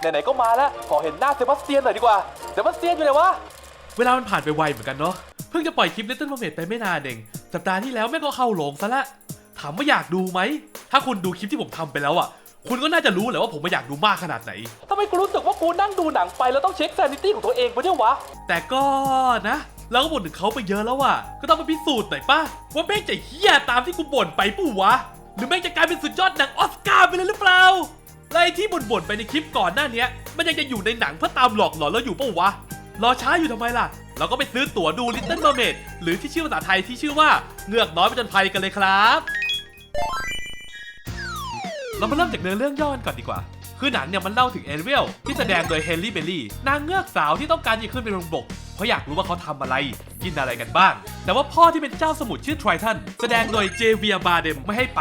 ไหนๆก็มาแล้ว ขอเห็นหน้าเซบาสเตียนหน่อยดีกว่า เซบาสเตียนอยู่ไหนวะ เวลามันผ่านไปไวเหมือนกันเนาะ เพิ่งจะปล่อยคลิป Little Mermaid ไปไม่นานเอง สัปดาห์ที่แล้วแม่งก็เข้าโรงซะละ ถามว่าอยากดูไหม ถ้าคุณดูคลิปที่ผมทำไปแล้วอะ คุณก็น่าจะรู้แหละว่าผมมาอยากดูมากขนาดไหน ทำไมกูรู้สึกว่ากูนั่งดูหนังไปแล้วต้องเช็คซ a นิตี้ของตัวเองปะเนี่ยวะ แต่ก็นะ เราก็บ่นถึงเขาไปเยอะแล้วอะ ก็ต้องมาพิสูจน์หน่อยป่ะว่าแม่งจะเฮี้ยตามที่กูบ่นไปปุ๊วะ หรือแม่งจะกลายเป็นสุดยอดหนังออสการ์ไปเลยหรือเปล่า และไอ้ที่บ่นๆไปในคลิปก่อนหน้าเนี้ย มันยังจะอยู่ในหนังเพื่อตามหลอกหลอนเราอยู่ปะวะ รอช้าอยู่ทำไมล่ะ เราก็ไปซื้อตั๋วดู Little Mermaid หรือที่ชื่อภาษาไทยที่ชื่อว่าเงือกน้อยประจนภัยกันเลยครับ เรามาเริ่มจากเนื้อเรื่องย่อกันก่อนดีกว่า คือหนังเนี่ยมันเล่าถึงเอเรียลที่แสดงโดยเฮนรี่เบลลี่นางเงือกสาวที่ต้องการจะขึ้นไปบนบก เพราะอยากรู้ว่าเขาทำอะไร กินอะไรกันบ้าง แต่ว่าพ่อที่เป็นเจ้าสมุทรชื่อไทรทันแสดงโดยเจเวียบาเดมไม่ให้ไป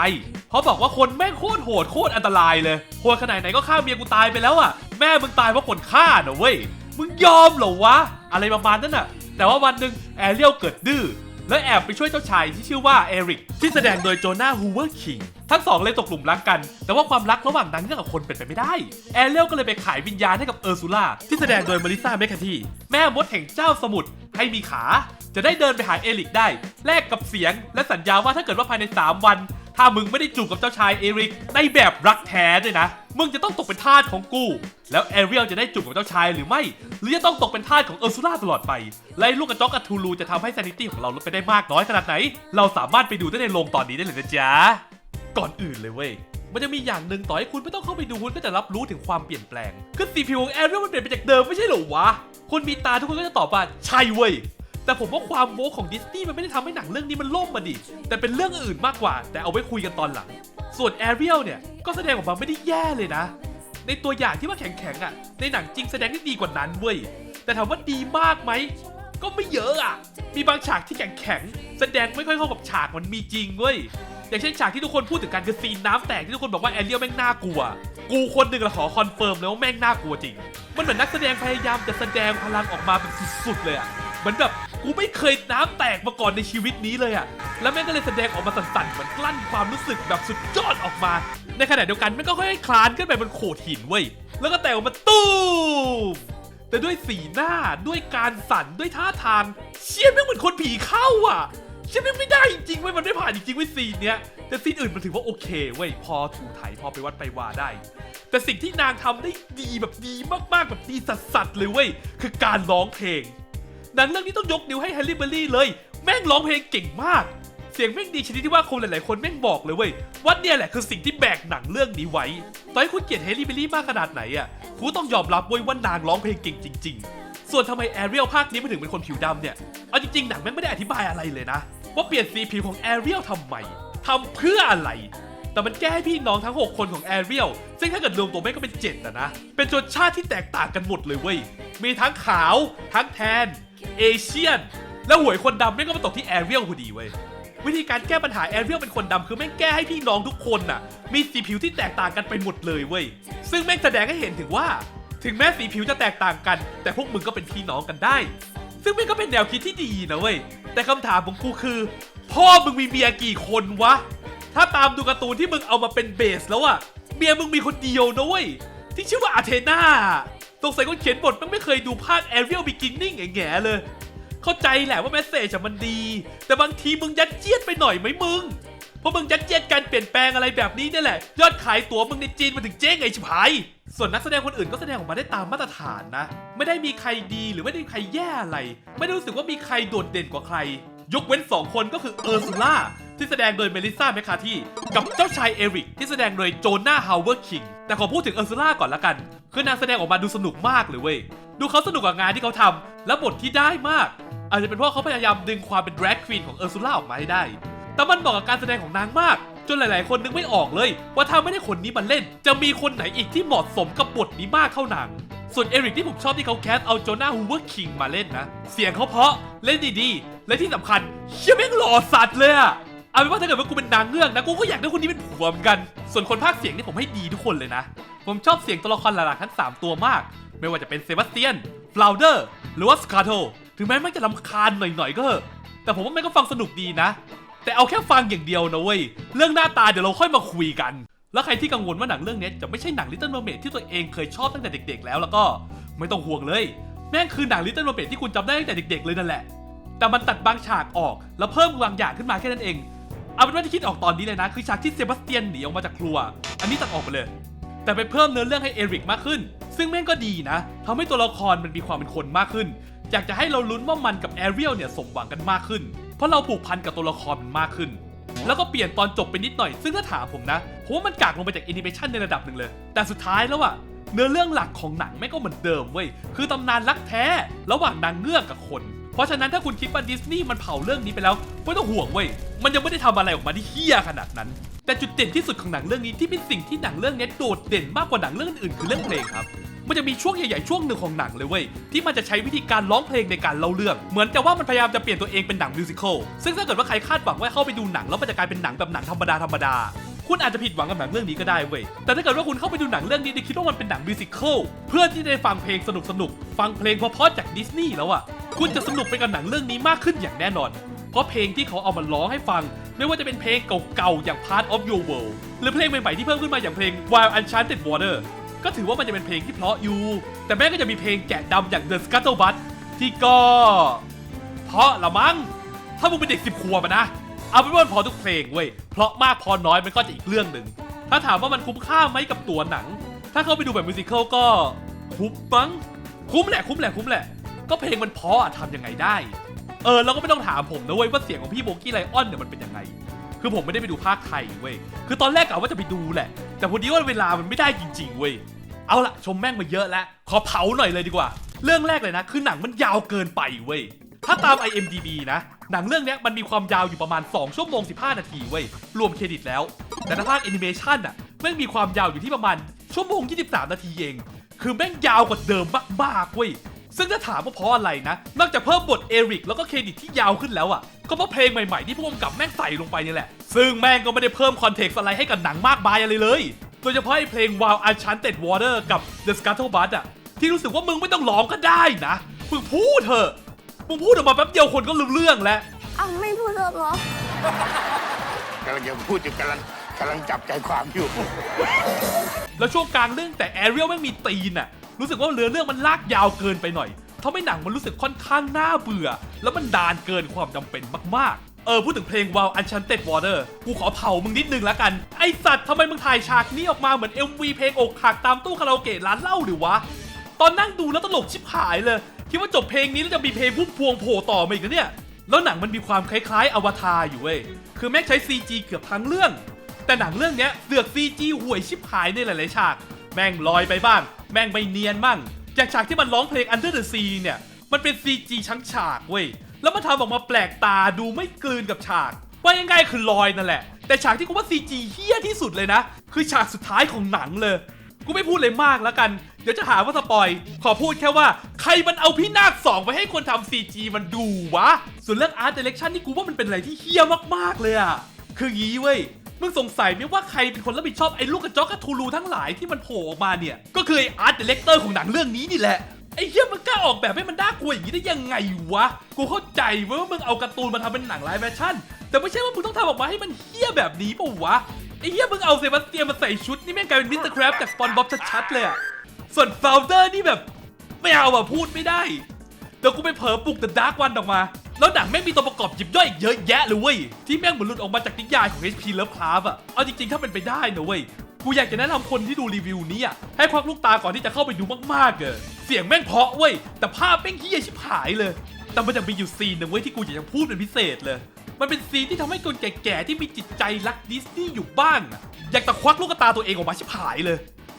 เพราะบอกว่าคนแม่งโคตรโหดโคตรอันตรายเลยโหดขนาดไหนก็ฆ่าเมียกูตายไปแล้วอะแม่มึงตายเพราะคนฆ่านะเว้ยมึงยอมเหรอวะอะไรประมาณนั้นอะ แต่ว่าวันหนึ่งแอเรียลเกิดดื้อ และแอบไปช่วยเจ้าชายที่ชื่อว่าเอริกที่แสดงโดยโจนาฮูเวอร์คิงทั้งสองเลยตกหลุมรักกัน แต่ว่าความรักระหว่างนางเงือกกับคนเป็นไปไม่ได้ แอเรียลก็เลยไปขายวิญญาณให้กับเออร์ซูล่าที่แสดงโดยมาริซาเมคคาทีแม่มดแห่งเจ้าสมุทรให้มีขา จะได้เดินไปหาเอริกได้ แลกกับเสียง และสัญญาว่าถ้าเกิดว่าภายใน 3 วัน ถ้ามึงไม่ได้จูบกับเจ้าชายเอริกในแบบรักแท้ด้วยนะ มึงจะต้องตกเป็นทาสของกู แล้วแอเรียลจะได้จูบกับเจ้าชายหรือไม่ หรือจะต้องตกเป็นทาสของเออร์ซูล่าตลอดไป และลูกกระจอกกับทูลูจะทำให้ซนิตี้ของเราลดไปได้มากน้อยขนาดไหน เราสามารถไปดูได้ในโรงตอนนี้ได้เลยนะจ๊ะ ก่อนอื่นเลยเว้ยมันจะมีอย่างหนึ่งต่อให้คุณไม่ต้องเข้าไปดูคุณก็จะรับรู้ถึงความเปลี่ยนแปลงคือ CPU ของแอเรียลมันเปลี่ยนไปจากเดิมไม่ใช่เหรอวะคนมีตาทุกคนก็จะตอบว่าใช่เว้ย แต่ผมว่าความโม้ของดิสนีย์มันไม่ได้ทำให้หนังเรื่องนี้มันล่มมาดิ แต่เป็นเรื่องอื่นมากกว่า แต่เอาไว้คุยกันตอนหลัง ส่วนแอเรียลเนี่ย ก็แสดงออกมาไม่ได้แย่เลยนะ ในตัวอย่างที่ว่าแข็งๆอะ ในหนังจริงแสดงได้ดีกว่านั้นเว้ย แต่ถามว่าดีมากไหม ก็ไม่เยอะอะ มีบางฉากที่แข็งๆแสดงไม่ค่อยเข้ากับฉากมันมีจริงเว้ย อย่างเช่นฉากที่ทุกคนพูดถึงกันคือซีนน้ำแตกที่ทุกคนบอกว่าแอเรียลแม่งน่ากลัว กูคนหนึ่งละขอคอนเฟิร์มเลยว่าแม่งน่ากลัวจริง มันเหมือนนักแสดงพยายามจะแสดงพลังออกมาแบบสุดๆเลยอะ เหมือนแบบ กูไม่เคยน้ำแตกมาก่อนในชีวิตนี้เลยอะแล้วแม่งก็เลยแสดงออกมาสั่นๆเหมือนกลั้นความรู้สึกแบบสุดยอดออกมา ในขณะเดียวกันแม่งก็ค่อยๆคลานขึ้นไปบนโขดหินเว้ย แล้วก็แตกออกมาตู้มแต่ด้วยสีหน้าด้วยการสั่นด้วยท่าทางเชี่ยแม่งเหมือนคนผีเข้าอะเชี่ยแม่งไม่ได้จริงๆเว้ยมันไม่ผ่านจริงๆเว้ยซีนเนี้ยแต่ซีนอื่นมันถือว่าโอเคเว้ยพอถูไถพอไปวัดไปวาได้ แต่สิ่งที่นางทำได้ดีแบบดีมากๆแบบดีสัสๆเลยเว้ยคือการร้องเพลง หนังเรื่องนี้ต้องยกนิ้วให้แฮร์รี่เบอร์รี่เลย แม่งร้องเพลงเก่งมาก เสียงแม่งดีชนิดที่ว่าคนหลาย ๆ คนแม่งบอกเลยเว้ยว่าเนี่ยแหละคือสิ่งที่แบกหนังเรื่องนี้ไว้ต่อให้คุณเกลียดแฮร์รี่เบอร์รี่มากขนาดไหนอะคุณต้องยอมรับเว้ยว่านางร้องเพลงเก่งจริง ๆ ส่วนทำไมแอเรียลภาคนี้มันถึงเป็นคนผิวดำเนี่ยเอาจริง ๆ หนังแม่งไม่ได้อธิบายอะไรเลยนะ ว่าเปลี่ยนสีผิวของแอเรียลทำไมทำเพื่ออะไร แต่มันแก้ให้พี่น้องทั้ง 6 คนของแอเรียลซึ่งถ้าเกิดรวมตัวแม่งก็เป็น7อะนะ เป็นชนชาติที่แตกต่างกันหมดเลยเว้ย มีทั้งขาว ทั้งแทน เอเชียน แล้วหวยคนดำแม่งก็มาตกที่แอเรียลพอดีเว้ย วิธีการแก้ปัญหาแอเรียลเป็นคนดำคือแม่งแก้ให้พี่น้องทุกคนน่ะ มีสีผิวที่แตกต่างกันไปหมดเลยเว้ย ซึ่งแม่งแสดงให้เห็นถึงว่า ถึงแม้สีผิวจะแตกต่างกัน แต่พวกมึงก็เป็นพี่น้องกันได้ ซึ่งแม่งก็เป็นแนวคิดที่ดีนะเว้ย แต่คำถามของกูคือ พ่อมึงมีเมียกี่คนวะ ถ้าตามดูการ์ตูนที่มึงเอามาเป็นเบสแล้วอะเมียมึงมีคนเดียวนะเว้ยที่ชื่อว่าอาเทนาสงใสัยคนเขียนบทมันไม่เคยดูภาค Ariel Beginning แง่ๆเลย เข้าใจแหละว่าแมสเซจมันดี แต่บางทีมึงยัดเยียดไปหน่อยไหมมึง เพราะมึงยัดเยียดการเปลี่ยนแปลงอะไรแบบนี้นี่แหละ ยอดขายตั๋วมึงในจีนมาถึงเจ๊งไงชิบหาย ส่วนนักแสดงคนอื่นก็แสดงออกมาได้ตามมาตรฐานนะ ไม่ได้มีใครดีหรือไม่ได้มีใครแย่อะไร ไม่ได้รู้สึกว่ามีใครโดดเด่นกว่าใคร ยกเว้น 2 คนก็คือเออร์ซูล่า ที่แสดงโดยเมลิซาแมคคาทีกับเจ้าชายเอริกที่แสดงโดยโจนาฮาวเวอร์คิงแต่ขอพูดถึงเออร์ซูล่าก่อนละกัน คือนางแสดงออกมาดูสนุกมากเลยเว้ยดูเขาสนุกกับงานที่เขาทำและบทที่ได้มาก อาจจะเป็นเพราะเขาพยายามดึงความเป็น drag queen ของเออร์ซูล่าออกมาให้ได้ แต่มันบอกกับการแสดงของนางมาก จนหลาย ๆ คนนึกไม่ออกเลย ว่าถ้าไม่ได้คนนี้มาเล่น จะมีคนไหนอีกที่เหมาะสมกับบทนี้มากเท่านางส่วนเอริกที่ผมชอบที่เขาแคสเอาโจนาฮูเวอร์คิงมาเล่นนะ เสียงเขาเพราะเล่นดี ๆ และที่สำคัญเชี่ยแม่งหล่อสัตว์เลยอะ เอาเป็นว่าถ้าเกิดว่ากูเป็นนางเงือกนะกูก็อยากได้คนนี้เป็นผัวเหมือนกัน ส่วนคนพากย์เสียงนี่ผมให้ดีทุกคนเลยนะ ผมชอบเสียงตัวละครหลักๆทั้ง 3 ตัวมาก ไม่ว่าจะเป็นเซบาสเตียน ฟลาวเดอร์ หรือว่าสคาโตถึงแม้มันจะลำคาญหน่อยๆก็เถอะ แต่ผมว่ามันก็ฟังสนุกดีนะ แต่เอาแค่ฟังอย่างเดียวนะเว้ย เรื่องหน้าตาเดี๋ยวเราค่อยมาคุยกันแแล้วใครที่กังวลว่าหนังเรื่องนี้จะไม่ใช่หนัง Little Mermaid ที่ตัวเองเคยชอบตั้งแต่เด็ก ๆ แล้วแล้วก็ไม่ต้องห่วงเลย แม่งคือหนัง Little Mermaid ที่คุณจำได้ตั้งแต่เด็ก ๆ เลยนั่นแหละ แต่มันตัดบางฉากออกแล้วเพิ่มบางอย่างขึ้นมาแค่นั้นเอง เอาเป็นว่าที่คิดออกตอนนี้เลยนะ คือฉากที่เซบาสเตียนหนีออกมาจากครัว อันนี้ตัดออกไปเลย แต่ไปเพิ่มเนื้อเรื่องให้เอริกมากขึ้น ซึ่งแม่งก็ดีนะทำให้ตัวละครมันมีความเป็นคนมากขึ้น อยากจะให้เราลุ้นว่ามันกับแอเรียลเนี่ยสมหวังกันมากขึ้น เพราะเราผูกพันกับตัวละครมันมากขึ้น แล้วก็เปลี่ยนตอนจบไปนิดหน่อย ซึ่งถ้าถามผมนะผมว่ามันกากลงไปจากแอนิเมชันในระดับหนึ่งเลย แต่สุดท้ายแล้วอะเนื้อเรื่องหลักของหนังแม่งก็เหมือนเดิมเว้ย คือตำนานรักแท้ ระหว่างนางเงือกกับคน เพราะฉะนั้นถ้าคุณคิดว่าดิสนีย์มันเผาเรื่องนี้ไปแล้วไม่ต้องห่วงเว้ยมันยังไม่ได้ทำอะไรออกมาที่เฮี้ยขนาดนั้น แต่จุดเด่นที่สุดของหนังเรื่องนี้ที่เป็นสิ่งที่หนังเรื่องนี้โดดเด่นมากกว่าหนังเรื่องอื่นคือเรื่องเพลงครับมันจะมีช่วงใหญ่ๆช่วงหนึ่งของหนังเลยเว้ยที่มันจะใช้วิธีการร้องเพลงในการเล่าเรื่อง เหมือนกับว่ามันพยายามจะเปลี่ยนตัวเองเป็นหนังมิวสิควลซึ่งถ้าเกิดว่าใครคาดหวังว่าเข้าไปดูหนังแล้วมันจะกลายเป็นหนังแบบหนังธรรมดาธรรมดา คุณอาจจะผิดหวังกับหนังเรื่องนี้ก็ได้เว้ย แต่ถ้าเกิดว่าคุณเข้าไปดูหนังเรื่องนี้โดยคิดว่ามันเป็นหนังมิวสิควลเพื่อที่จะได้ฟังเพลงสนุกๆฟังเพลงเพราะๆจากดิสนีย์แล้วอะคุณจะสนุกไปกับหนังเรื่องนี้มากขึ้นอย่างแน่นอน เพราะเพลงที่เขาเอามาร้องให้ฟัง ไม่ว่าจะเป็นเพลงเก่าๆอย่าง Part of Your World หรือเพลงใหม่ๆที่เพิ่มขึ้นมาอย่างเพลง Wild Enchanted Water ก็ถือว่ามันจะเป็นเพลงที่เพราะอยู่แต่แม่ก็จะมีเพลงแกะดำอย่าง The Scuttlebutt ที่ก็ เพราะละมั้งถ้ามึงเป็นเด็กสิบขวบนะ เอาเป็นว่ามันพอทุกเพลงเว้ย เพราะมากพอน้อยมันก็จะอีกเรื่องหนึ่ง ถ้าถามว่ามันคุ้มค่าไหมกับตัวหนัง ถ้าเข้าไปดูแบบมิวสิควลก็คุ้มมั้งคุ้มแหละคุ้มแหละคุ้มแหละ ก็เพลงมันเพราะอะทำยังไงได้ เออแล้วก็ไม่ต้องถามผมนะเว้ยว่าเสียงของพี่โบกี้ไลออนเนี่ยมันเป็นยังไง คือผมไม่ได้ไปดูภาคไทยเว้ย คือตอนแรกกะว่าจะไปดูแหละ แต่พอดีว่าเวลามันไม่ได้จริง ๆ เว้ย เอาละชมแม่งมาเยอะแล้ว ขอเผาหน่อยเลยดีกว่า เรื่องแรกเลยนะ คือหนังมันยาวเกินไปเว้ย ถ้าตาม IMDb นะ หนังเรื่องนี้มันมีความยาวอยู่ประมาณ 2 ชั่วโมง 15 นาทีเว้ย รวมเครดิตแล้ว แต่ถ้าภาคแอนิเมชันอะแม่งมีความยาวอยู่ที่ประมาณชั่วโมง 23 นาทีเอง คือแม่งยาวกว่าเดิมมากๆเว้ย ซึ่งถ้าถามว่าเพราะอะไรนะ นอกจากเพิ่มบทเอริกแล้วก็เครดิตที่ยาวขึ้นแล้วอะก็เพราะเพลงใหม่ๆที่พวกกำกับแม่งใส่ลงไปนี่แหละ ซึ่งแม่งก็ไม่ได้เพิ่มคอนเท็กซ์อะไรให้กับหนังมากมายอะไรเลย โดยเฉพาะไอ้เพลง Wild Enchanted Water กับ The Scuttlebutt อะที่รู้สึกว่ามึงไม่ต้องร้องก็ได้นะมึงพูดเถอะ มึงพูดออกมาแป๊บเดียวคนก็ลืมเรื่องแล้วอ้าวไม่พูดหรอกเหรอกำลังจะพูดอยู่กำลังกำลังจับใจความอยู่ แล้วช่วงกลางเรื่องแต่แอเรียลไม่งมีตีนอะรู้สึกว่าเรือเรื่องมันลากยาวเกินไปหน่อยทำให้หนังมันรู้สึกค่อนข้างน่าเบื่อ แล้วมันดานเกินความจำเป็นมากๆ เออพูดถึงเพลง Wild Enchanted Water กูขอเผามึงนิดนึงแล้วกัน ไอสัตว์ทำไมมึงถ่ายฉากนี้ออกมาเหมือน MV เพลงอกหักตามตู้คาราโอเกะร้านเหล้าหรือวะ ตอนนั่งดูแล้วตลกชิบหายเลย คิดว่าจบเพลงนี้แล้วจะมีเพลงพุ่มพวงโผล่ต่อมาอีกนะเนี่ย แล้วหนังมันมีความคล้ายๆ อวตารอยู่เว้ย คือแม่งใช้ CG เกือบทั้งเรื่อง แต่หนังเรื่องเนี้ยเสือก CG ห่วยชิบหายในหลายๆฉาก แม่งลอยไปบ้าง แม่งไม่เนียนมั่งจากฉากที่มันร้องเพลง Under the Sea เนี่ย มันเป็น CG ชั้งฉากเว้ย แล้วมันทำออกมาแปลกตาดูไม่กลืนกับฉาก ว่ายังไงายๆคือลอยนั่นแหละ แต่ฉากที่กูว่า CG เฮี้ยที่สุดเลยนะ คือฉากสุดท้ายของหนังเลย กูไม่พูดเลยมากแล้วกัน ดี๋ยวจะหาว่าสปอย ขอพูดแค่ว่าใครมันเอาพี่นาคสองไปให้คนทำ CG มันดูวะ ส่วนเรื่อง Art Direction นี่กูว่ามันเป็นอะไรที่เฮี้ยมากๆเลยอะคืองี้เว้ยมึงสงสัยไหมว่าใครเป็นคนรับผิดชอบไอ้ลูกกระจอกกระทูลูทั้งหลายที่มันโผล่ออกมาเนี่ย ก็คือไอ้อาร์ตเดเลกเตอร์ของหนังเรื่องนี้นี่แหละ ไอ้เหี้ยมันกล้าออกแบบให้มันน่ากลัวอย่างนี้ได้ยังไงวะ กูเข้าใจว่ามึงเอาการ์ตูนมาทำเป็นหนังไลฟ์แฟชั่น แต่ไม่ใช่ว่ามึงต้องทำออกมาให้มันเหี้ยแบบนี้ป่ะวะ ไอ้เหี้ยมึงเอาเซบาสเตียนมาใส่ชุดนี่แม่งกลายเป็นมิสเตอร์แครปจากสปอนบ๊อบชัดๆเลยอะ ส่วนฟาวเดอร์นี่แบบ ไม่เอาอะพูดไม่ได้เดี๋ยวกูไปเผลอปลุก The Dark One ออกมา แล้วหนังแม่งมีตัวประกอบยิบย่อยอีกเยอะแยะเลยเว้ย ที่แม่งเหมือนหลุดออกมาจากนิยายของ HP Lovecraft อะเอาจริงๆ ถ้าเป็นไปได้นะเว้ย กูอยากจะแนะนำคนที่ดูรีวิวนี้อะให้ควักลูกตาก่อนที่จะเข้าไปดูมากๆเออเสียงแม่งเพาะเว้ย แต่ภาพแม่งเฮี้ยชิบหายเลย แต่มันจะมีอยู่ซีนหนึ่งเว้ยที่กูอยากจะพูดเป็นพิเศษเลย มันเป็นซีนที่ทำให้คนแก่ๆที่มีจิตใจรักดิสนีย์อยู่บ้างอะอยากตะควักลูกตาตัวเองออกมาชิบหายเลย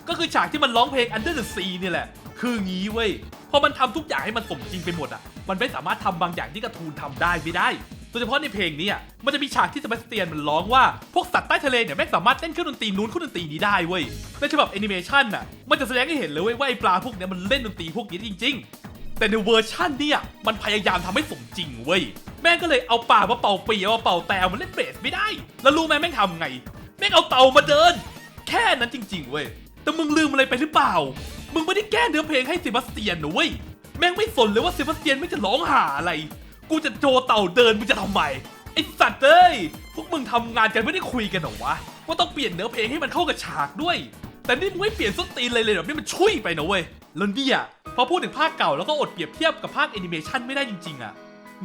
ก็คือฉากที่มันร้องเพลง Under the Sea นี่แหละ คืองี้เว้ยพอมันทำทุกอย่างให้มันสมจริงไปหมดอะ มันไม่สามารถทำบางอย่างที่การ์ตูนทำได้ไม่ได้โดยเฉพาะในเพลงนี้ยมันจะมีฉากที่เซบาสเตียนมันร้องว่า พวกสัตว์ใต้ทะเลเนี่ยแม่งสามารถเล่นเครื่องดนตรีนู้นเครื่องดนตรีนี้ได้เว้ยในฉบับแอนิเมชันอะ มันจะแสดงให้เห็นเลยเว้ยว่าไอ้ปลาพวกเนี้ยมันเล่นดนตรีพวกนี้จริง ๆ แต่ในเวอร์ชั่นเนี่ยมันพยายามทำให้สมจริงเว้ย แม่งก็เลยเอาป่ามาเป่าปีเอามาเป่าแต่มันเล่นเบสไม่ได้ แล้วรู้ไหมแม่งทำไง แม่งเอาเต่ามาเดิน แค่นั้นจริง ๆเว้ย แต่มึงลืมอะไรไปหรือเปล่า มึงไม่ได้แก้เนื้อเพลงให้เซบาสเตียนนะเว้ย แม่งไม่สนเลยว่าเซบาสเตียนไม่จะร้องหาอะไร กูจะโจเต่าเดินมึงจะทำไมไอสัตว์เอ้ย พวกมึงทำงานกันไม่ได้คุยกันหรอวะ ว่าต้องเปลี่ยนเนื้อเพลงให้มันเข้ากับฉากด้วย แต่นี่มึงไม่เปลี่ยนส้นตีนเลยเลยแบบนี้มันช่วยไปนะเว้ยแล้วเนี่ยพอพูดถึงภาคเก่าแล้วก็อดเปรียบเทียบกับภาคแอนิเมชันไม่ได้จริงๆอะ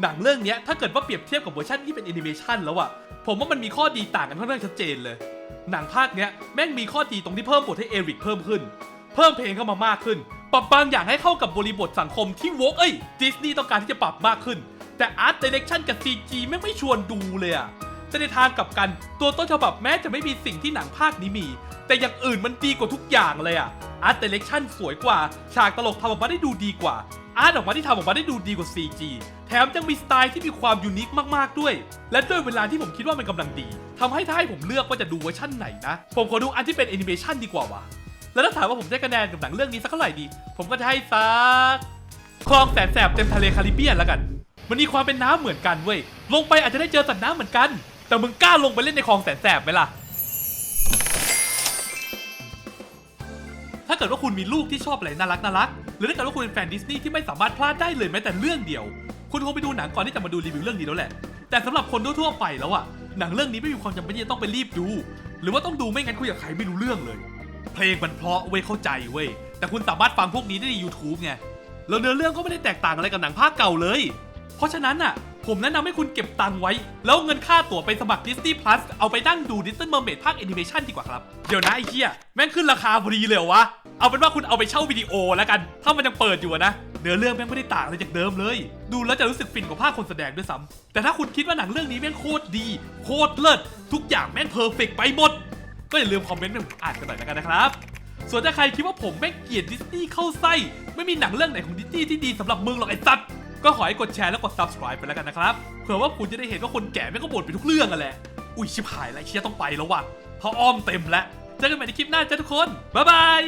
หนังเรื่องนี้ถ้าเกิดว่าเปรียบเทียบกับเวอร์ชันที่เป็นแอนิเมชันแล้วอะผมว่ามันมีข้อดีต่างกันค่อนข้างชัดเจนเลย หนังภาคเนี้ยแม่งมีข้อดีตรงที่เพิ่มบทให้เอริกเพิ่มขึ้น เพิ่มเพลงเข้ามามากขึ้น ปรับบางอย่างให้เข้ากับบริบทสังคมที่วกเอ้ยดิสนีย์ต้องการที่จะปรับมากขึ้น แต่อาร์ตเดเรคชันกับ CG แม่งไม่ชวนดูเลยอะ แต่ในทางกลับกันตัวต้นฉบับแม้จะไม่มีสิ่งที่หนังภาคนี้มี แต่อย่างอื่นมันดีกว่าทุกอย่างเลยอะอาร์ต i ดเร c ชันสวยกว่า ฉากตลกทำออกมาได้ดูดีกว่า อาร์ตออกมาที่ทำออกมาได้ดูดีกว่า CG แถมยังมีสไตล์ที่มีความยูนิคมากๆด้วย และด้วยเวลาที่ผมคิดว่ามันกำลังดีทำให้ถ้าให้ผมเลือกว่าจะดูเวอร์ชั่นไหนนะ ผมขอดูอันที่เป็นแอนิเมชันดีกว่าวะแล้วถ้าถามว่าผมจะให้คะแนนกับหนังเรื่องนี้สักเท่าไหร่ดี ผมก็จะให้สักคลองแสนแสบเต็มทะเลคาริเบียนแล้วกัน มันมีความเป็นน้ำเหมือนกันเว้ย ลงไปอาจจะได้เจอสัตว์น้ำเหมือนกัน แต่มึงกล้าลงไปเล่นในคลองแสนแสบไหมล่ะ ถ้าเกิดว่าคุณมีลูกที่ชอบอะไรน่ารักน่ารักหรือถ้าเกิดว่าคุณเป็นแฟนดิสนีย์ที่ไม่สามารถพลาดได้เลยแม้แต่เรื่องเดียว คุณคงไปดูหนังก่อนที่จะมาดูรีวิวเรื่องนี้แล้วแหละ แต่สำหรับคนทั่วๆไปแล้วอะหนังเรื่องนี้ไม่มีความจำเป็นที่จะต้องไปรีบดู หรือว่าต้องดูไม่งั้นคุยกับใครไม่รู้เรื่องเลย เพลงมันเพราะเว้ยเข้าใจเว้ยแต่คุณสามารถฟังพวกนี้ได้ใน YouTube ไงแล้วเนื้อเรื่องก็ไม่ได้แตกต่างอะไรกับหนังภาคเก่าเลย เพราะฉะนั้นอะ ผมแนะนำให้คุณเก็บตังค์ไว้ แล้วเงินค่าตั๋วไปสมัคร Disney Plus เอาไปนั่งดู Disney Mermaid ภาคแอนิเมชันดีกว่าครับ เดี๋ยวนะไอ้เหี้ยแม่งขึ้นราคาพอดีเลยเหรอวะ เอาเป็นว่าคุณเอาไปเช่าวิดีโอแล้วกัน ถ้ามันยังเปิดอยู่อะนะ เนื้อเรื่องแม่งไม่ได้ต่างอะไรจากเดิมเลย ดูแล้วจะรู้สึกฟินกว่าภาคคนแสดงด้วยซ้ำแต่ถ้าคุณคิดว่าหนังเรื่องนี้แม่งโคตรดี โคตรเลิศทุกอย่างแม่งเพอร์เฟกไปหมด ก็อย่าลืมคอมเมนต์ให้ผมอ่านกันหน่อยแล้วกันนะครับส่วนถ้าใครคิดว่าผมแม่งเกลียดดิสนีย์เข้าไส้ไม่มีหนังเรื่องไหนของดิสนีย์ที่ดีสำหรับมึงหรอกไอ้สัตว์ ก็ขอให้กดแชร์และกด subscribe ไปแล้วกันนะครับ เผื่อว่าคุณจะได้เห็นว่าคนแก่แม่งก็บ่นไปทุกเรื่องกันแหละ อุ้ยชิบหายแล้วเชียต้องไปแล้วว่ะเพราะอ้อมเต็มแล้ว เจอกันใหม่ในคลิปหน้าจ้าทุกคน บ๊ายบาย